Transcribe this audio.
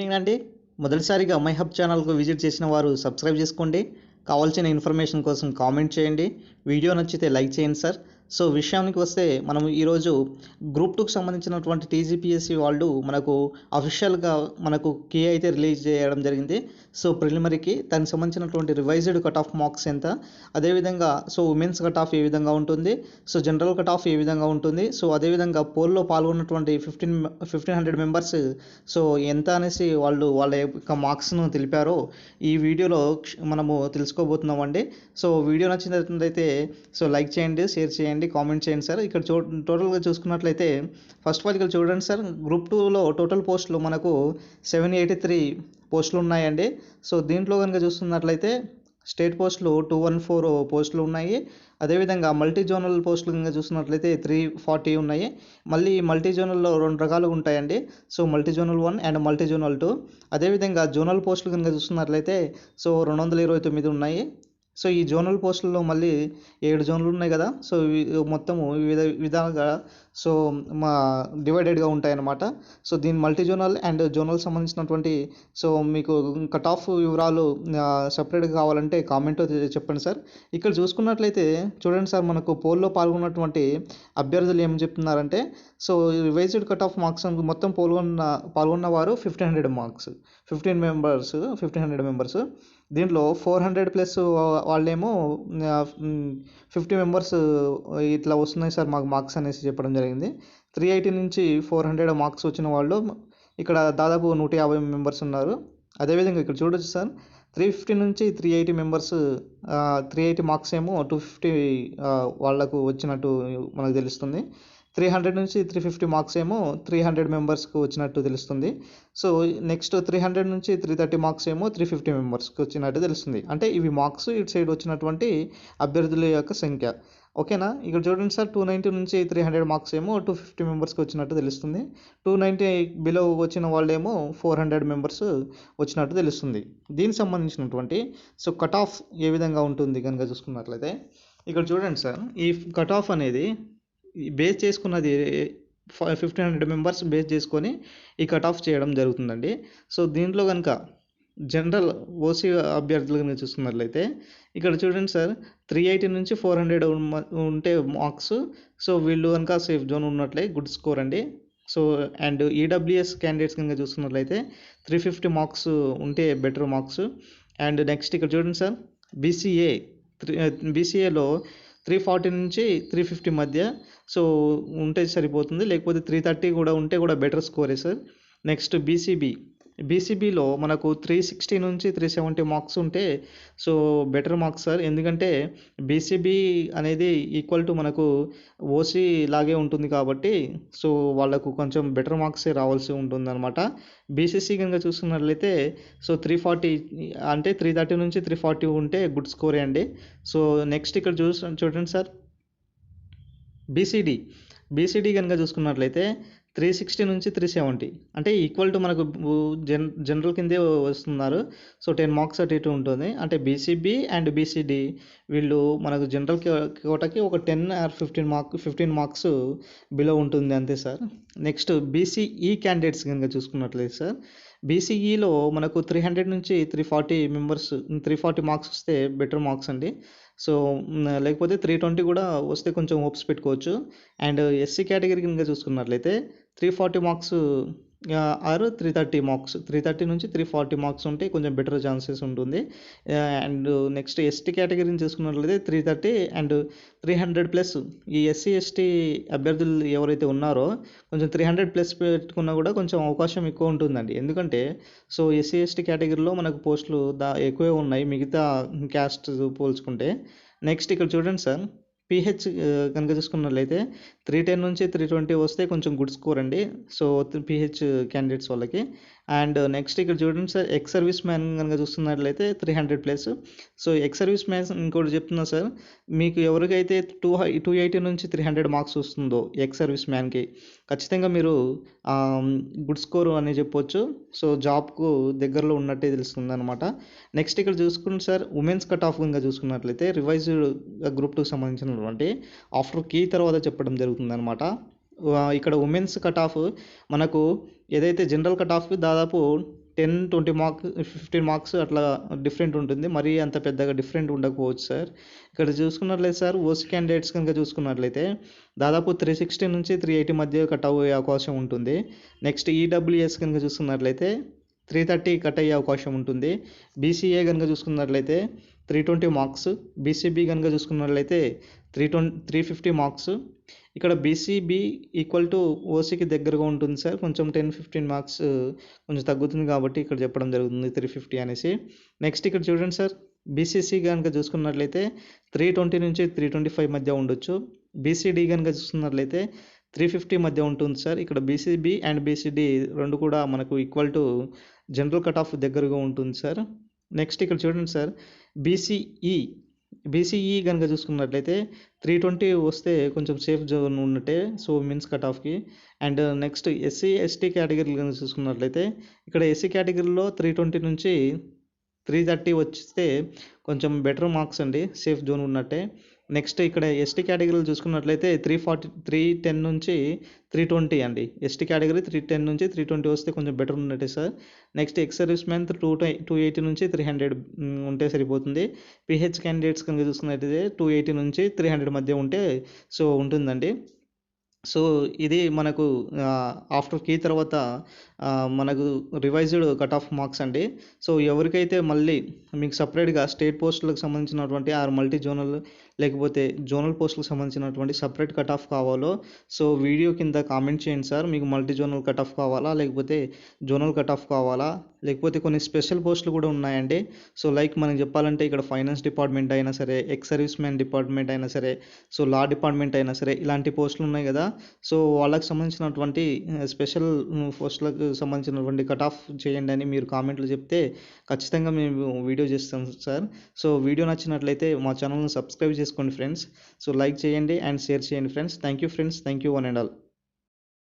Evening అండి. మొదటిసారిగా my hub ఛానల్కు విజిట్ చేసిన వారు సబ్స్క్రైబ్ చేసుకోండి. కావాల్సిన ఇన్ఫర్మేషన్ కోసం కామెంట్ చేయండి. వీడియో నచ్చితే లైక్ చేయండి సార్. సో విషయానికి వస్తే మనం ఈరోజు గ్రూప్ టూకి సంబంధించినటువంటి టీజీపీఎస్సీ వాళ్ళు మనకు అఫీషియల్గా మనకు కే అయితే రిలీజ్ చేయడం జరిగింది. సో ప్రిలిమరీకి దానికి సంబంధించినటువంటి రివైజ్డ్ కట్ ఆఫ్ మార్క్స్ ఎంత? అదేవిధంగా సో ఉమెన్స్ కట్ ఆఫ్ ఏ విధంగా ఉంటుంది? సో జనరల్ కట్ ఆఫ్ ఏ విధంగా ఉంటుంది? సో అదేవిధంగా పోల్లో పాల్గొన్నటువంటి fifteen fifteen hundred members so ఎంత అనేసి వాళ్ళు వాళ్ళ యొక్క మార్క్స్ను తెలిపారో ఈ వీడియోలో క్ష- మనము తెలుసుకోబోతున్నామండి. సో వీడియో నచ్చినట్లయితే సో లైక్ చేయండి షేర్ చేయండి. కామెంట్ చేయండి సార్. ఇక్కడ చూ టోటల్గా చూసుకున్నట్లయితే ఫస్ట్ ఆఫ్ ఆల్ ఇక్కడ చూడండి సార్ గ్రూప్ టూలో టోటల్ పోస్టులు మనకు సెవెన్ ఎయిటీ త్రీ పోస్టులు ఉన్నాయండి. సో దీంట్లో కనుక చూస్తున్నట్లయితే స్టేట్ పోస్టులు టూ వన్ ఫోర్ పోస్టులు ఉన్నాయి. అదేవిధంగా మల్టీ జోనల్ పోస్టులు కనుక చూస్తున్నట్లయితే త్రీ ఫార్టీ ఉన్నాయి. మళ్ళీ మల్టీ జోనల్లో రెండు రకాలు ఉంటాయండి. So multi zonal one and multi zonal two. అదేవిధంగా జోనల్ పోస్టులు కనుక చూస్తున్నట్లయితే సో రెండు వందల ఇరవై తొమ్మిది ఉన్నాయి. సో ఈ జోనల్ పోస్టుల్లో మళ్ళీ ఏడు జోన్లు ఉన్నాయి కదా సో మొత్తము వివిధ విధాలుగా సో మా డివైడెడ్గా ఉంటాయన్నమాట. సో దీని మల్టీ జోనల్ అండ్ జోనల్ సంబంధించినటువంటి సో మీకు కట్ ఆఫ్ వివరాలు సపరేట్గా కావాలంటే కామెంట్ చెప్పండి సార్. ఇక్కడ చూసుకున్నట్లయితే చూడండి సార్ మనకు పోల్లో పాల్గొన్నటువంటి అభ్యర్థులు ఏం చెప్తున్నారంటే so revised cut off marks మొత్తం పాల్గొన్న పాల్గొన్న వారు fifteen hundred marks fifteen members fifteen hundred members. దీంట్లో ఫోర్ హండ్రెడ్ ప్లస్ వాళ్ళేమో ఫిఫ్టీ మెంబర్స్ ఇట్లా వస్తున్నాయి సార్ మాకు మార్క్స్ అనేసి చెప్పడం జరిగింది. త్రీ ఎయిటీ నుంచి ఫోర్ హండ్రెడ్ మార్క్స్ వచ్చిన వాళ్ళు ఇక్కడ దాదాపు నూట యాభై మెంబర్స్ ఉన్నారు. అదేవిధంగా ఇక్కడ చూడొచ్చు సార్ త్రీ ఫిఫ్టీ నుంచి three eighty members three eighty marks ఏమో టూ ఫిఫ్టీ వాళ్ళకు వచ్చినట్టు మనకు తెలుస్తుంది. త్రీ హండ్రెడ్ నుంచి త్రీ ఫిఫ్టీ మార్క్స్ ఏమో త్రీ హండ్రెడ్ మెంబర్స్కి వచ్చినట్టు తెలుస్తుంది. సో నెక్స్ట్ త్రీ హండ్రెడ్ నుంచి త్రీ థర్టీ మార్క్స్ ఏమో త్రీ ఫిఫ్టీ మెంబర్స్కి వచ్చినట్టు తెలుస్తుంది. అంటే ఇవి మార్క్స్ ఇటు సైడ్ వచ్చినటువంటి అభ్యర్థుల యొక్క సంఖ్య. ఓకేనా? ఇక్కడ చూడండి సార్ టూ నైంటీ నుంచి త్రీ హండ్రెడ్ మార్క్స్ ఏమో టూ ఫిఫ్టీ మెంబర్స్కి వచ్చినట్టు తెలుస్తుంది. టూ నైంటీ బిలో వచ్చిన వాళ్ళేమో ఫోర్ హండ్రెడ్ మెంబర్స్ వచ్చినట్టు తెలుస్తుంది. దీనికి సంబంధించినటువంటి సో కట్ ఆఫ్ ఏ విధంగా ఉంటుంది కనుక చూసుకున్నట్లయితే ఇక్కడ చూడండి సార్ ఈ కట్ ఆఫ్ అనేది బేస్ చేసుకున్నది ఫిఫ్టీన్ హండ్రెడ్ మెంబర్స్ బేస్ చేసుకొని ఈ కట్ ఆఫ్ చేయడం జరుగుతుందండి. సో దీంట్లో కనుక జనరల్ ఓసీ అభ్యర్థులు కనుక చూసుకున్నట్లయితే ఇక్కడ చూడండి సార్ త్రీ ఎయిటీ నుంచి ఫోర్ హండ్రెడ్ ఉంటే మార్క్స్ సో వీళ్ళు కనుక సేఫ్ జోన్ ఉన్నట్లే గుడ్ స్కోర్ అండి. సో అండ్ ఈడబ్ల్యూఎస్ క్యాండిడేట్స్ కనుక చూసుకున్నట్లయితే త్రీ ఫిఫ్టీ మార్క్స్ ఉంటే బెటర్ మార్క్స్ అండ్ నెక్స్ట్ ఇక్కడ చూడండి సార్ బీసీఏ త్రీ బీసీఏలో త్రీ ఫార్టీ నుంచి త్రీ ఫిఫ్టీ మధ్య. సో ఉంటే సరిపోతుంది. లేకపోతే త్రీ థర్టీ కూడా ఉంటే కూడా బెటర్ స్కోరే సార్ నెక్స్ట్ బీసీబీ బీసీబీలో మనకు త్రీ సిక్స్టీ నుంచి త్రీ సెవెంటీ మార్క్స్ ఉంటే సో బెటర్ మార్క్స్ సార్ ఎందుకంటే బీసీబీ అనేది ఈక్వల్ టు మనకు ఓసీ లాగే ఉంటుంది కాబట్టి సో వాళ్ళకు కొంచెం బెటర్ మార్క్సే రావాల్సి ఉంటుంది అనమాట బీసీసీ కనుక చూసుకున్నట్లయితే సో త్రీ ఫార్టీ అంటే త్రీ థర్టీ నుంచి త్రీ ఫార్టీ ఉంటే గుడ్ స్కోరే అండి. సో నెక్స్ట్ ఇక్కడ చూ చూడండి సార్ బీసీడీ బీసీడీ కనుక చూసుకున్నట్లయితే త్రీ సిక్స్టీ నుంచి త్రీ సెవెంటీ. అంటే ఈక్వల్ టు మనకు జన్ జనరల్ కిందే వస్తున్నారు. సో టెన్ మార్క్స్ అటు ఇటు ఉంటుంది. అంటే బీసీబీ అండ్ బీసీడీ. వీళ్ళు మనకు జనరల్ కోటకి ఒక ten or fifteen mark fifteen marks below ఉంటుంది అంతే సార్. నెక్స్ట్ బీసీఈ క్యాండిడేట్స్ కనుక చూసుకున్నట్లయితే సార్ బీసీఈలో మనకు త్రీ హండ్రెడ్ నుంచి three forty members three forty marks వస్తే బెటర్ మార్క్స్ అండి. సో లేకపోతే త్రీ ట్వంటీ కూడా వస్తే కొంచెం హోప్స్ పెట్టుకోవచ్చు. అండ్ ఎస్సీ కేటగిరీ కనుక చూసుకున్నట్లయితే three forty marks or three thirty marks three thirty నుంచి త్రీ ఫార్టీ మార్క్స్ ఉంటే కొంచెం బెటర్ ఛాన్సెస్ ఉంటుంది. అండ్ నెక్స్ట్ ఎస్టీ కేటగిరీని చూసుకున్నట్లయితే three thirty and three hundred plus ఈ ఎస్సీ ఎస్టీ అభ్యర్థులు ఎవరైతే ఉన్నారో కొంచెం త్రీ హండ్రెడ్ ప్లస్ పెట్టుకున్నా కూడా కొంచెం అవకాశం ఎక్కువ ఉంటుందండి. ఎందుకంటే సో ఎస్సీ ఎస్టీ కేటగిరీలో మనకు పోస్టులు దా ఎక్కువే ఉన్నాయి. మిగతా క్యాస్ట్ పోల్చుకుంటే. నెక్స్ట్ ఇక్కడ చూడండి సార్. పిహెచ్ కనుక చూసుకున్నట్లయితే త్రీ టెన్ నుంచి త్రీ ట్వంటీ వస్తే కొంచెం గుడ్ స్కోర్ అండి. సో పిహెచ్ క్యాండిడేట్స్ వాళ్ళకి. అండ్ నెక్స్ట్ ఇక్కడ చూడండి సార్ ఎక్స్ సర్వీస్ మ్యాన్ కనుక చూస్తున్నట్లయితే three hundred plus so ex service man ఇంకోటి చెప్తున్నా సార్ మీకు ఎవరికైతే టూ టూ ఎయిటీ నుంచి త్రీ హండ్రెడ్ మార్క్స్ వస్తుందో ఎక్స్ సర్వీస్ మ్యాన్కి ఖచ్చితంగా మీరు గుడ్ స్కోర్ అని చెప్పొచ్చు. సో జాబ్కు దగ్గరలో ఉన్నట్టే తెలుస్తుంది అనమాట నెక్స్ట్ ఇక్కడ చూసుకుంటే సార్ ఉమెన్స్ కట్ ఆఫ్ కనుక చూసుకున్నట్లయితే రివైజ్డ్ గ్రూప్ టూకి సంబంధించినటువంటి ఆఫ్టర్ కీ తర్వాత చెప్పడం జరుగుతుంది అనమాట ఇక్కడ ఉమెన్స్ కట్ ఆఫ్ మనకు ఏదైతే జనరల్ కట్ ఆఫ్ దాదాపు ten twenty mark fifteen marks అట్లా డిఫరెంట్ ఉంటుంది. మరీ అంత పెద్దగా డిఫరెంట్ ఉండకపోవచ్చు సార్ ఇక్కడ చూసుకున్నట్లయితే సార్ ఓసీ క్యాండిడేట్స్ కనుక చూసుకున్నట్లయితే దాదాపు త్రీ సిక్స్టీ నుంచి త్రీ ఎయిటీ మధ్య కట్ అయ్యే అవకాశం ఉంటుంది. నెక్స్ట్ ఈడబ్ల్యూఎస్ కనుక చూసుకున్నట్లయితే త్రీ థర్టీ కట్ అయ్యే అవకాశం ఉంటుంది. బీసీఏ కనుక చూసుకున్నట్లయితే త్రీ ట్వంటీ మార్క్స్ బీసీబీ కనుక చూసుకున్నట్లయితే three twenty three fifty marks ఇక్కడ బీసీబీ ఈక్వల్ టు ఓసీకి దగ్గరగా ఉంటుంది సార్. కొంచెం టెన్ ఫిఫ్టీన్ మార్క్స్ కొంచెం తగ్గుతుంది కాబట్టి ఇక్కడ చెప్పడం జరుగుతుంది త్రీ ఫిఫ్టీ అనేసి. నెక్స్ట్ ఇక్కడ చూడండి సార్. బీసీసీ కనుక చూసుకున్నట్లయితే త్రీ ట్వంటీ నుంచి త్రీ ట్వంటీ ఫైవ్ మధ్య ఉండొచ్చు. బీసీడీ కనుక చూసుకున్నట్లయితే త్రీ ఫిఫ్టీ మధ్య ఉంటుంది సార్. ఇక్కడ బీసీబీ అండ్ బీసీడీ రెండు కూడా మనకు equal to general cut off దగ్గరగా ఉంటుంది సార్. నెక్స్ట్ ఇక్కడ చూడండి సార్. బీసీఈ బీసీఈ కనుక చూసుకున్నట్లయితే త్రీ ట్వంటీ వస్తే కొంచెం సేఫ్ జోన్ ఉన్నట్టే సో మీన్స్ కట్ ఆఫ్కి అండ్ నెక్స్ట్ ఎస్సీ ఎస్టీ కేటగిరీలు కనుక చూసుకున్నట్లయితే ఇక్కడ ఎస్సీ కేటగిరీలో త్రీ ట్వంటీ నుంచి త్రీ థర్టీ వస్తే కొంచెం బెటర్ మార్క్స్ అండి సేఫ్ జోన్ ఉన్నట్టే. నెక్స్ట్ ఇక్కడ ఎస్టీ కేటగిరీలు చూసుకున్నట్లయితే త్రీ ఫార్టీ త్రీ టెన్ నుంచి త్రీ ట్వంటీ అండి. ఎస్టీ కేటగిరీ త్రీ టెన్ నుంచి త్రీ ట్వంటీ వస్తే కొంచెం బెటర్ ఉన్నట్టే sir next ex service man two two eighty నుంచి త్రీ హండ్రెడ్ ఉంటే సరిపోతుంది. పిహెచ్ క్యాండిడేట్స్ కనుక చూసుకున్నట్లయితే టూ ఎయిటీ నుంచి త్రీ హండ్రెడ్ మధ్య ఉంటే సో ఉంటుందండి. సో ఇది మనకు ఆఫ్టర్ కీ తర్వాత మనకు రివైజ్డ్ కట్ ఆఫ్ మార్క్స్ అండి. సో ఎవరికైతే మళ్ళీ మీకు సపరేట్గా స్టేట్ పోస్టులకు సంబంధించినటువంటి ఆరు మల్టీ జోనల్ లేకపోతే జోనల్ పోస్టులకు సంబంధించినటువంటి సపరేట్ కట్ ఆఫ్ కావాలో సో వీడియో కింద కామెంట్ చేయండి సార్. మీకు మల్టీ జోనల్ కట్ ఆఫ్ కావాలా లేకపోతే జోనల్ కట్ ఆఫ్ కావాలా? లేకపోతే కొన్ని స్పెషల్ పోస్టులు కూడా ఉన్నాయండి. సో లైక్ మనం చెప్పాలంటే ఇక్కడ ఫైనాన్స్ డిపార్ట్మెంట్ అయినా సరే ఎక్స్ సర్వీస్ మ్యాన్ డిపార్ట్మెంట్ అయినా సరే సో లా డిపార్ట్మెంట్ అయినా సరే ఇలాంటి పోస్టులు ఉన్నాయి కదా. సో వాళ్ళకి సంబంధించినటువంటి స్పెషల్ పోస్టులకు సంబంధించినటువంటి కట్ ఆఫ్ చేయండి అని మీరు కామెంట్లు చెప్తే ఖచ్చితంగా మేము వీడియో చేస్తాం సార్. సో వీడియో నచ్చినట్లయితే మా ఛానల్ని సబ్స్క్రైబ్ చేసుకోండి ఫ్రెండ్స్ సో లైక్ చేయండి అండ్ షేర్ చేయండి friends thank you friends thank you one and all